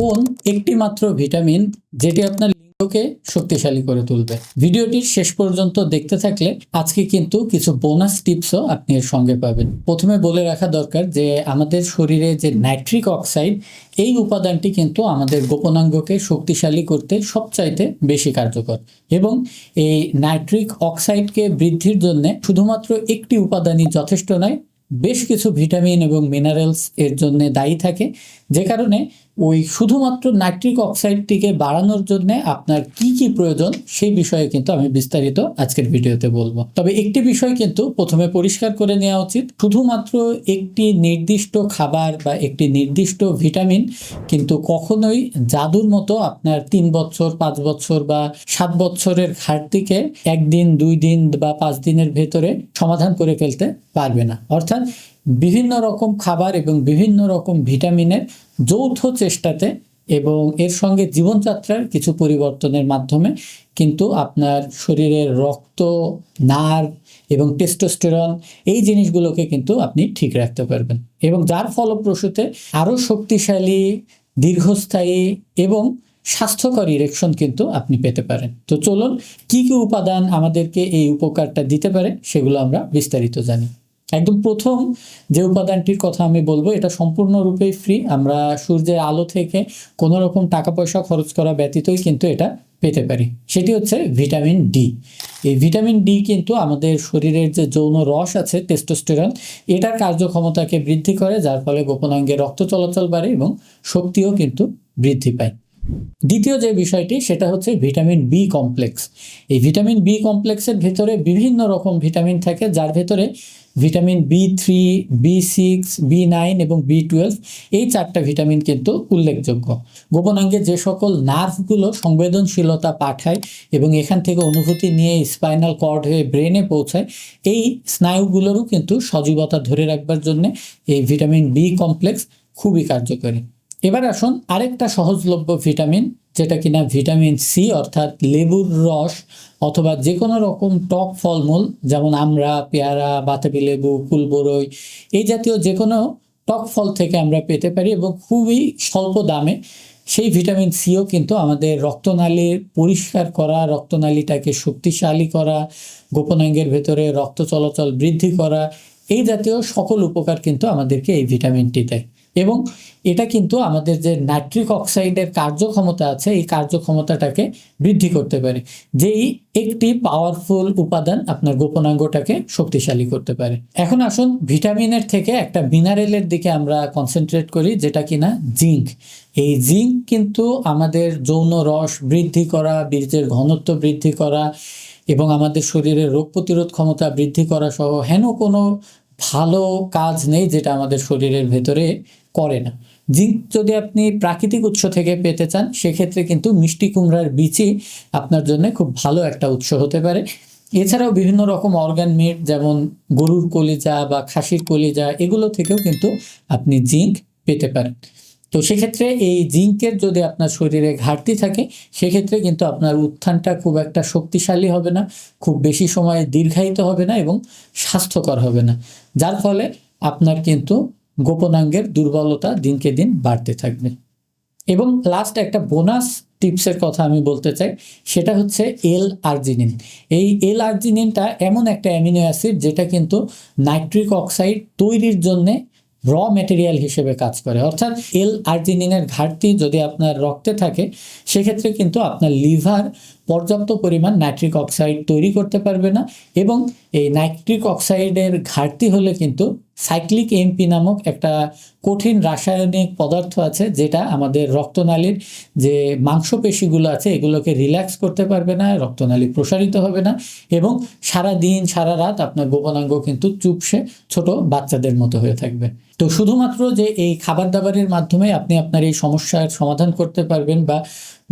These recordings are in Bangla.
কোন একটি মাত্র ভিটামিন যেটি আপনার লিঙ্গকে শক্তিশালী করে তুলবে? ভিডিওটির শেষ পর্যন্ত দেখতে থাকলে আজকে কিন্তু কিছু বোনাস টিপসও আপনি এর সঙ্গে পাবেন। প্রথমে বলে রাখা দরকার যে, আমাদের শরীরে যে নাইট্রিক অক্সাইড, এই উপাদানটি কিন্তু আমাদের গোপনাঙ্গকে শক্তিশালী করতে সবচাইতে বেশি কার্যকর। এবং এই নাইট্রিক অক্সাইডকে বৃদ্ধির জন্য শুধুমাত্র একটি উপাদানই যথেষ্ট নয়, বেশ কিছু ভিটামিন এবং মিনারেলস এর জন্য দায়ী থাকে। যে কারণে ওই শুধুমাত্র নাইট্রিক অক্সাইডটিকে বাড়ানোর জন্য আপনার কি কি প্রয়োজন সেই বিষয়ে কিন্তু আমি বিস্তারিত আজকের ভিডিওতে বলব। তবে একটি বিষয় কিন্তু প্রথমে পরিষ্কার করে নেওয়া উচিত। শুধুমাত্র একটি নির্দিষ্ট খাবার বা একটি নির্দিষ্ট ভিটামিন কিন্তু কখনোই জাদুর মতো আপনার তিন বছর, পাঁচ বছর বা সাত বছরের ঘাটতিকে একদিন, দুই দিন বা পাঁচ দিনের ভেতরে সমাধান করে ফেলতে পারবে না। অর্থাৎ বিভিন্ন রকম খাবার এবং বিভিন্ন রকম ভিটামিনের যৌথ চেষ্টাতে এবং এর সঙ্গে জীবনযাত্রার কিছু পরিবর্তনের মাধ্যমে কিন্তু আপনার শরীরের রক্ত, নার্ভ এবং টেস্টোস্টেরন এই জিনিসগুলোকে কিন্তু আপনি ঠিক রাখতে পারবেন। এবং যার ফলপ্রসূতে আরও শক্তিশালী, দীর্ঘস্থায়ী এবং স্বাস্থ্যকর ইরেকশন কিন্তু আপনি পেতে পারেন। তো চলুন, কি কি উপাদান আমাদেরকে এই উপকারটা দিতে পারে সেগুলো আমরা বিস্তারিত জানি। একদম প্রথম যে উপাদানটির কথা আমি বলব, এটা সম্পূর্ণরূপেই ফ্রি আমরা সূর্যের আলো থেকে কোনো রকম টাকা পয়সা খরচ করা ব্যতীতই কিন্তু এটা পেতে পারি। সেটি হচ্ছে ভিটামিন ডি এই ভিটামিন ডি কিন্তু আমাদের শরীরের যে যৌন রস আছে টেস্টোস্টেরন এটার কার্যক্ষমতাকে বৃদ্ধি করে, যার ফলে গোপনাঙ্গে রক্ত চলাচল বাড়ে এবং শক্তিও কিন্তু বৃদ্ধি পায়। দ্বিতীয় যে বিষয়টি, সেটা হচ্ছে ভিটামিন বি কমপ্লেক্স এই ভিটামিন বি কমপ্লেক্সের ভেতরে বিভিন্ন রকম ভিটামিন থাকে, যার ভেতরে vitamin B three B six B nine এবং বি টুয়েলভ এই চারটা ভিটামিন কিন্তু উল্লেখযোগ্য। গোপনাঙ্গে যে সকল নার্ভগুলো সংবেদনশীলতা পাঠায় এবং এখান থেকে অনুভূতি নিয়ে স্পাইনাল কর্ড হয়ে ব্রেনে পৌঁছায়, এই স্নায়ুগুলোরও কিন্তু সজীবতা ধরে রাখবার জন্য এই ভিটামিন বি কমপ্লেক্স খুবই কার্যকরী। এবার আসুন আরেকটা সহজলভ্য ভিটামিন, যেটা কিনা ভিটামিন সি, অর্থাৎ লেবুর রস, অথবা যে কোনো রকম টক ফলমূল, যেমন আমরা, পেয়ারা, বাতাবি লেবু কুলবরই এই জাতীয় যে কোনো টক ফল থেকে আমরা পেতে পারি এবং খুবই স্বল্প দামে সেই ভিটামিন সিও কিন্তু আমাদের রক্তনালীর পরিষ্কার করা, রক্তনালীটাকে শক্তিশালী করা গোপনাঙ্গের ভেতরে রক্ত চলাচল বৃদ্ধি করা, এই জাতীয় সকল উপকার কিন্তু আমাদেরকে এই ভিটামিনটি দেয়। এবং এটা কিন্তু আমাদের যে নাইট্রিক অক্সাইডের কার্যক্ষমতা আছে, এই কার্যক্ষমতাটাকে বৃদ্ধি করতে পারে, যেই একটি পাওয়ারফুল উপাদান আপনার গোপনাঙ্গটাকে শক্তিশালী করতে পারে। এখন আসুন ভিটামিনের থেকে একটা মিনারেলের দিকে আমরা কনসেন্ট্রেট করি, যেটা কিনা জিঙ্ক এই জিঙ্ক কিন্তু আমাদের যৌন রস বৃদ্ধি করা, বীর্যের ঘনত্ব বৃদ্ধি করা এবং আমাদের শরীরের রোগ প্রতিরোধ ক্ষমতা বৃদ্ধি করা সহ, হেন কোনো ভালো কাজ নেই যেটা আমাদের শরীরের ভেতরে করে না জিঙ্ক যদি আপনি প্রাকৃতিক উৎস থেকে পেতে চান, সেক্ষেত্রে কিন্তু মিষ্টি কুমড়ার বীজই আপনার জন্য খুব ভালো একটা উৎস হতে পারে। এছাড়াও বিভিন্ন রকম অর্গান মিট, যেমন গরুর কলিজা বা খাসির কলিজা, এগুলো থেকেও কিন্তু আপনি জিঙ্ক পেতে পারেন। তো সেক্ষেত্রে এই জিঙ্কের যদি আপনার শরীরে ঘাটতি থাকে, সেক্ষেত্রে কিন্তু আপনার উত্থানটা খুব একটা শক্তিশালী হবে না, খুব বেশি সময় দীর্ঘায়িত হবে না এবং স্বাস্থ্যকর হবে না। যার ফলে আপনার কিন্তু গোপনাঙ্গের দুর্বলতা দিনকে দিন বাড়তে থাকবে। এবং লাস্ট একটা বোনাস টিপসের কথা আমি বলতে চাই, সেটা হচ্ছে এল আর্জিনিন এই এল আর্জিনিনটা এমন একটা অ্যামিনো অ্যাসিড যেটা কিন্তু নাইট্রিক অক্সাইড তৈরির জন্যে র ম্যাটেরিয়াল হিসেবে কাজ করে। অর্থাৎ এল আর্জিনিনের ঘাটতি যদি আপনার রক্তে থাকে, সেক্ষেত্রে কিন্তু আপনার লিভার পর্যাপ্ত পরিমাণ নাইট্রিক অক্সাইড তৈরি করতে পারবে না এবং এই নাইট্রিক অক্সাইডের ঘাটতি হলে কিন্তু সাইক্লিক এমপি নামক একটা কঠিন রাসায়নিক পদার্থ আছে যেটা আমাদের রক্তনালীর যে মাংসপেশিগুলো আছে এগুলোকে রিল্যাক্স করতে পারবে না, রক্তনালী প্রসারিত হবে না এবং সারা দিন, সারা রাত আপনার গোপনাঙ্গ কিন্তু চুপসে ছোট বাচ্চাদের মতো হয়ে থাকবে। তো শুধুমাত্র যে এই খাবার দাবারের মাধ্যমে আপনি আপনার এই সমস্যার সমাধান করতে পারবেন বা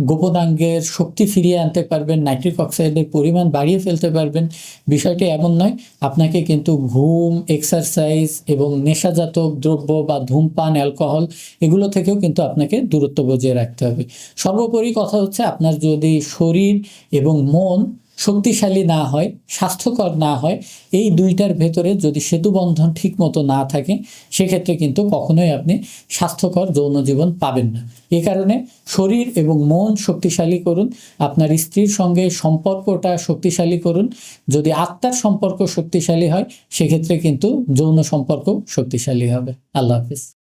গোপনাঙ্গের শক্তি ফিরিয়ে আনতে পারবেন, নাইট্রিক অক্সাইডের পরিমাণ বাড়িয়ে ফেলতে পারবেন। বিষয়টি এমন নয়, আপনাকে কিন্তু ঘুম এক্সারসাইজ এবং নেশাজাত দ্রব্য বা ধূমপান অ্যালকোহল এগুলো থেকেও কিন্তু আপনাকে দূরত্ব বজায় রাখতে হবে। সর্বোপরি কথা হচ্ছে আপনার যদি শরীর এবং মন শক্তিশালী না হয়, স্বাস্থ্যকর না হয়, এই দুইটার ভেতরে যদি সেতু বন্ধন ঠিক মতো না থাকে, সেক্ষেত্রে কিন্তু কখনোই আপনি স্বাস্থ্যকর যৌন জীবন পাবেন না। এ কারণে শরীর এবং মন শক্তিশালী করুন, আপনার স্ত্রীর সঙ্গে সম্পর্কটা শক্তিশালী করুন। যদি আত্মার সম্পর্ক শক্তিশালী হয়, সেক্ষেত্রে কিন্তু যৌন সম্পর্ক শক্তিশালী হবে। আল্লাহ হাফিজ।